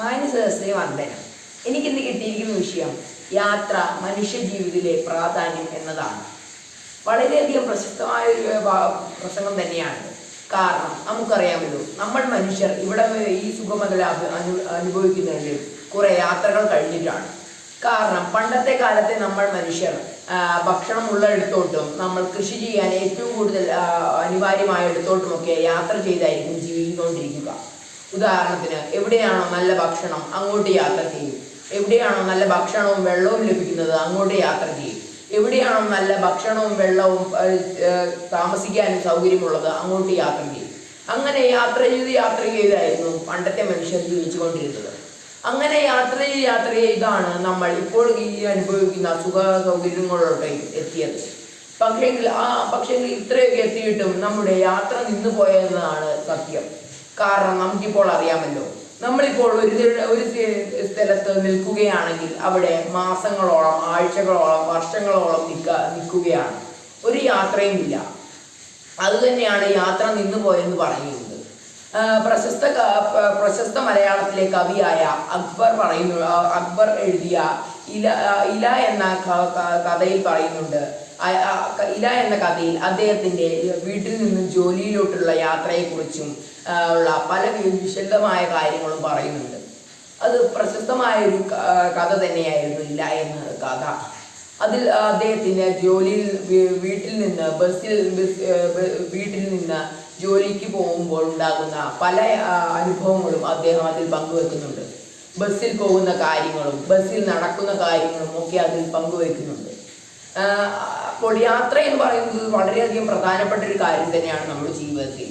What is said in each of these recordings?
മാനസഹസ്രേ വന്ദനം എനിക്കിന്ന് കിട്ടിയിരിക്കുന്ന വിഷയം യാത്ര മനുഷ്യ ജീവിതത്തിലെ പ്രാധാന്യം എന്നതാണ്. വളരെയധികം പ്രശസ്തമായ ഒരു പ്രസംഗം തന്നെയാണ്. കാരണം നമുക്കറിയാമല്ലോ നമ്മൾ മനുഷ്യർ ഇവിടെ ഈ സുഖമകല അനു അനുഭവിക്കുന്നതിൽ കുറെ യാത്രകൾ കഴിഞ്ഞിട്ടാണ്. കാരണം പണ്ടത്തെ കാലത്തെ നമ്മൾ മനുഷ്യർ ഭക്ഷണം ഉള്ളിടത്തോട്ടും നമ്മൾ കൃഷി ചെയ്യാൻ ഏറ്റവും കൂടുതൽ അനിവാര്യമായ ഇടത്തോട്ടുമൊക്കെ യാത്ര ചെയ്തായിരിക്കും ജീവിച്ചുകൊണ്ടിരിക്കുക. ഉദാഹരണത്തിന് എവിടെയാണോ നല്ല ഭക്ഷണം അങ്ങോട്ട് യാത്ര ചെയ്യും. എവിടെയാണോ നല്ല ഭക്ഷണവും വെള്ളവും ലഭിക്കുന്നത് അങ്ങോട്ട് യാത്ര ചെയ്യും. എവിടെയാണോ നല്ല ഭക്ഷണവും വെള്ളവും താമസിക്കാനും സൗകര്യമുള്ളത് അങ്ങോട്ട് യാത്ര ചെയ്യും. അങ്ങനെ യാത്ര ചെയ്ത് യാത്ര ചെയ്തായിരുന്നു പണ്ടത്തെ മനുഷ്യർ ജീവിച്ചുകൊണ്ടിരുന്നത്. അങ്ങനെ യാത്ര ചെയ്ത് യാത്ര ചെയ്താണ് നമ്മൾ ഇപ്പോൾ ഈ അനുഭവിക്കുന്ന സുഖ സൗകര്യങ്ങളോട്ട് എത്തിയത്. പക്ഷേങ്കിൽ ആ പക്ഷേങ്കിൽ ഇത്രയൊക്കെ എത്തിയിട്ടും നമ്മുടെ യാത്ര നിന്നു പോയെന്നതാണ് സത്യം. കാരണം നമുക്കിപ്പോൾ അറിയാമല്ലോ. നമ്മളിപ്പോൾ ഒരു ഒരു സ്ഥ- സ്ഥലത്ത് നിൽക്കുകയാണെങ്കിൽ അവിടെ മാസങ്ങളോളം ആഴ്ചകളോളം വർഷങ്ങളോളം നിൽക്ക നിൽക്കുകയാണ്. ഒരു യാത്രയും ഇല്ല. അതുതന്നെയാണ് യാത്ര നിന്നു പോയെന്ന് പറയുന്നത്. പ്രശസ്ത പ്രശസ്ത മലയാളത്തിലെ കവിയായ അക്ബർ പറയുന്നു അക്ബർ എഴുതിയ ഇല ഇല എന്ന കഥയിൽ പറയുന്നുണ്ട്. ഇല എന്ന കഥയിൽ അദ്ദേഹത്തിന്റെ വീട്ടിൽ നിന്ന് ജോലിയിലോട്ടുള്ള യാത്രയെക്കുറിച്ചും ഉള്ള പല വിശദമായ കാര്യങ്ങളും പറയുന്നുണ്ട്. അത് പ്രശസ്തമായ ഒരു കഥ തന്നെയായിരുന്നു ഇല്ല എന്ന കഥ. അതിൽ അദ്ദേഹത്തിന് ജോലിയിൽ വീട്ടിൽ നിന്ന് ബസ്സിൽ ബസ് വീട്ടിൽ നിന്ന് ജോലിക്ക് പോകുമ്പോൾ ഉണ്ടാകുന്ന പല അനുഭവങ്ങളും അദ്ദേഹം അതിൽ പങ്കുവെക്കുന്നുണ്ട്. ബസ്സിൽ പോകുന്ന കാര്യങ്ങളും ബസ്സിൽ നടക്കുന്ന കാര്യങ്ങളും ഒക്കെ അതിൽ പങ്കുവെക്കുന്നുണ്ട്. അപ്പോൾ യാത്ര എന്ന് പറയുന്നത് വളരെയധികം പ്രധാനപ്പെട്ട ഒരു കാര്യം തന്നെയാണ് നമ്മുടെ ജീവിതത്തിൽ.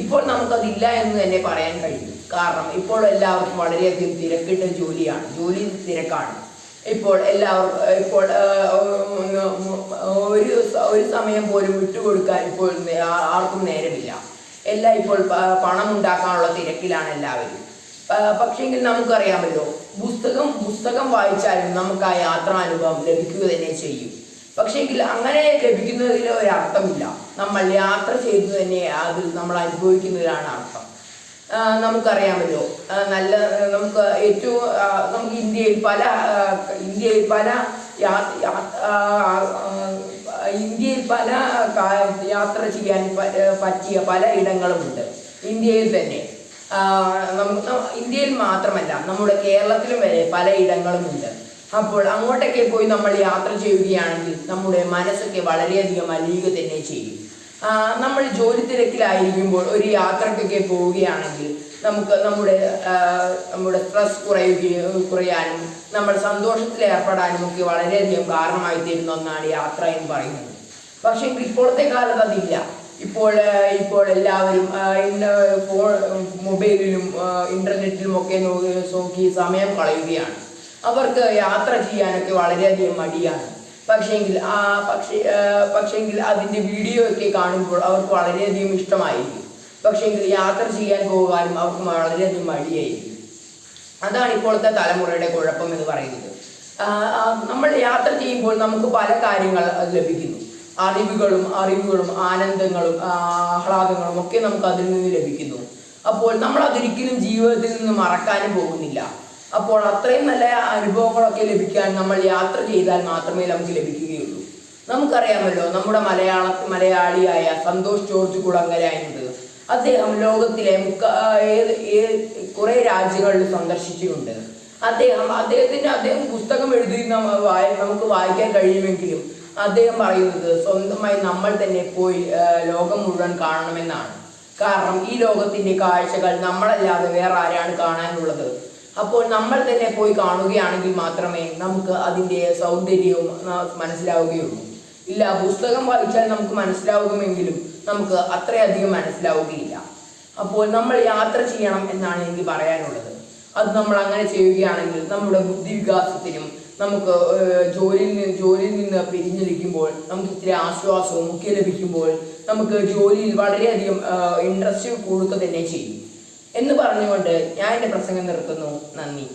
ഇപ്പോൾ നമുക്കതില്ല എന്ന് തന്നെ പറയാൻ കഴിയും. കാരണം ഇപ്പോൾ എല്ലാവർക്കും വളരെയധികം തിരക്കിട്ട ജോലിയാണ്. ജോലി തിരക്കാണ്. ഇപ്പോൾ എല്ലാവർക്കും ഇപ്പോൾ ഒരു ഒരു സമയം പോലും വിട്ടുകൊടുക്കാൻ ഇപ്പോൾ ആർക്കും നേരമില്ല. എല്ലാം ഇപ്പോൾ പണം ഉണ്ടാക്കാനുള്ള തിരക്കിലാണ് എല്ലാവരും. പക്ഷെങ്കിൽ നമുക്കറിയാമല്ലോ പുസ്തകം പുസ്തകം വായിച്ചാലും നമുക്ക് ആ യാത്രാനുഭവം ലഭിക്കുക തന്നെ ചെയ്യും. പക്ഷെങ്കിൽ അങ്ങനെ ലഭിക്കുന്നതിൽ ഒരർത്ഥമില്ല. നമ്മൾ യാത്ര ചെയ്തു തന്നെ അതിൽ നമ്മൾ അനുഭവിക്കുന്നതിലാണ് അർത്ഥം. നമുക്കറിയാമല്ലോ നല്ല നമുക്ക് ഏറ്റവും നമുക്ക് ഇന്ത്യയിൽ പല ഇന്ത്യയിൽ പല ഇന്ത്യയിൽ പല യാത്ര ചെയ്യാൻ പറ്റിയ പല ഇടങ്ങളുമുണ്ട്. ഇന്ത്യയിൽ തന്നെ. നമുക്ക് ഇന്ത്യയിൽ മാത്രമല്ല നമ്മുടെ കേരളത്തിലും വരെ പല ഇടങ്ങളുമുണ്ട്. അപ്പോൾ അങ്ങോട്ടൊക്കെ പോയി നമ്മൾ യാത്ര ചെയ്യുകയാണെങ്കിൽ നമ്മുടെ മനസ്സൊക്കെ വളരെയധികം അലിയുക തന്നെ ചെയ്യും. നമ്മൾ ജോലി തിരക്കിലായിരിക്കുമ്പോൾ ഒരു യാത്രക്കൊക്കെ പോവുകയാണെങ്കിൽ നമുക്ക് നമ്മുടെ നമ്മുടെ സ്ട്രെസ് കുറയുകയും കുറയാനും നമ്മൾ സന്തോഷത്തിൽ ഏർപ്പെടാനും ഒക്കെ വളരെയധികം കാരണമായി തരുന്ന ഒന്നാണ് യാത്ര എന്ന് പറയുന്നത്. പക്ഷേ ഇപ്പോഴത്തെ കാലത്ത് അതില്ല. ഇപ്പോൾ ഇപ്പോൾ എല്ലാവരും ഫോൺ മൊബൈലിലും ഇന്റർനെറ്റിലും ഒക്കെ നോക്കി സമയം കളയുകയാണ്. അവർക്ക് യാത്ര ചെയ്യാനൊക്കെ വളരെയധികം മടിയാണ്. പക്ഷേങ്കിൽ ആ പക്ഷേ പക്ഷേങ്കിൽ അതിന്റെ വീഡിയോ ഒക്കെ കാണുമ്പോൾ അവർക്ക് വളരെയധികം ഇഷ്ടമായിരിക്കും. പക്ഷേങ്കിൽ യാത്ര ചെയ്യാൻ പോകാനും അവർക്ക് വളരെയധികം മടിയായിരിക്കും. അതാണ് ഇപ്പോഴത്തെ തലമുറയുടെ കുഴപ്പം എന്ന് പറയുന്നത്. നമ്മൾ യാത്ര ചെയ്യുമ്പോൾ നമുക്ക് പല കാര്യങ്ങൾ ലഭിക്കുന്നു. അറിവുകളും അറിവുകളും ആനന്ദങ്ങളും ആഹ്ലാദങ്ങളും ഒക്കെ നമുക്ക് അതിൽ നിന്ന് ലഭിക്കുന്നു. അപ്പോൾ നമ്മൾ അതൊരിക്കലും ജീവിതത്തിൽ നിന്ന് മറക്കാനും പോകുന്നില്ല. അപ്പോൾ അത്രയും നല്ല അനുഭവങ്ങളൊക്കെ ലഭിക്കാൻ നമ്മൾ യാത്ര ചെയ്താൽ മാത്രമേ നമുക്ക് ലഭിക്കുകയുള്ളൂ. നമുക്കറിയാമല്ലോ നമ്മുടെ മലയാള മലയാളിയായ സന്തോഷ് ജോർജ് കുളങ്ങരായുണ്ട് അദ്ദേഹം ലോകത്തിലെ മുക്ക ഏത് കുറേ രാജ്യങ്ങളിൽ സന്ദർശിച്ചിട്ടുണ്ട്. അദ്ദേഹം അദ്ദേഹത്തിന്റെ അദ്ദേഹം പുസ്തകം എഴുതി നമുക്ക് വായിക്കാൻ കഴിയുമെങ്കിലും അദ്ദേഹം പറയുന്നത് സ്വന്തമായി നമ്മൾ തന്നെ പോയി ലോകം മുഴുവൻ കാണണമെന്നാണ്. കാരണം ഈ ലോകത്തിന്റെ കാഴ്ചകൾ നമ്മളല്ലാതെ വേറെ ആരാണ് കാണാനുള്ളത്? അപ്പോൾ നമ്മൾ തന്നെ പോയി കാണുകയാണെങ്കിൽ മാത്രമേ നമുക്ക് അതിന്റെ സൗന്ദര്യവും മനസ്സിലാവുകയുള്ളൂ. ഇല്ല പുസ്തകം വായിച്ചാൽ നമുക്ക് മനസ്സിലാവുമെങ്കിലും നമുക്ക് അത്രയധികം മനസ്സിലാവുകയില്ല. അപ്പോൾ നമ്മൾ യാത്ര ചെയ്യണം എന്നാണ് എനിക്ക് പറയാനുള്ളത്. അത് നമ്മൾ അങ്ങനെ ചെയ്യുകയാണെങ്കിൽ നമ്മുടെ ബുദ്ധി വികാസത്തിനും നമുക്ക് ജോലിയിൽ നിന്ന് ജോലിയിൽ നിന്ന് പിരിഞ്ഞിരിക്കുമ്പോൾ നമുക്ക് ഇത്തിരി ആശ്വാസവും ഒക്കെ ലഭിക്കുമ്പോൾ നമുക്ക് ജോലിയിൽ വളരെയധികം ഇൻട്രസ്റ്റ് കൂടുക തന്നെ ചെയ്യും. എന്ന് പറഞ്ഞുകൊണ്ട് ഞാൻ എന്റെ പ്രസംഗം നിർത്തുന്നു. നന്ദി.